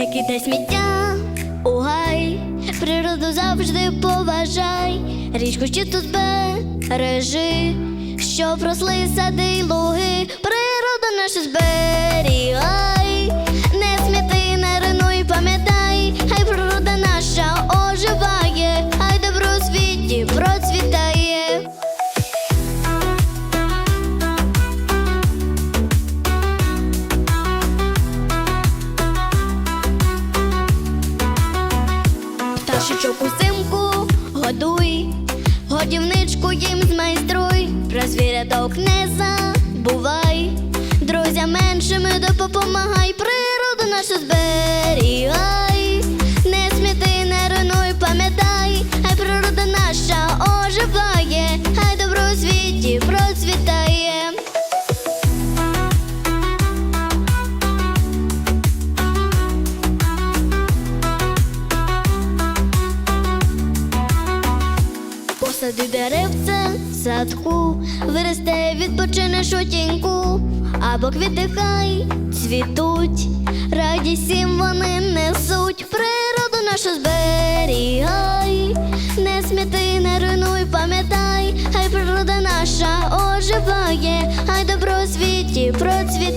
Не кидай сміття. У гай, природу завжди поважай, річку щиту збережи, щоб росли сади й луги, природа наша зберігай, Пташечок узимку годуй, годівничку їм змайструй, про звіряток не забувай, друзям меншими допомагай, природу нашу зберігай, Посади деревце в садку, виросте, відпочинеш у або квіти хай цвітуть, радість їм вони несуть, природу нашу зберігай, не сміти, не руйнуй, пам'ятай, хай природа наша оживає, хай добро світі процвітає.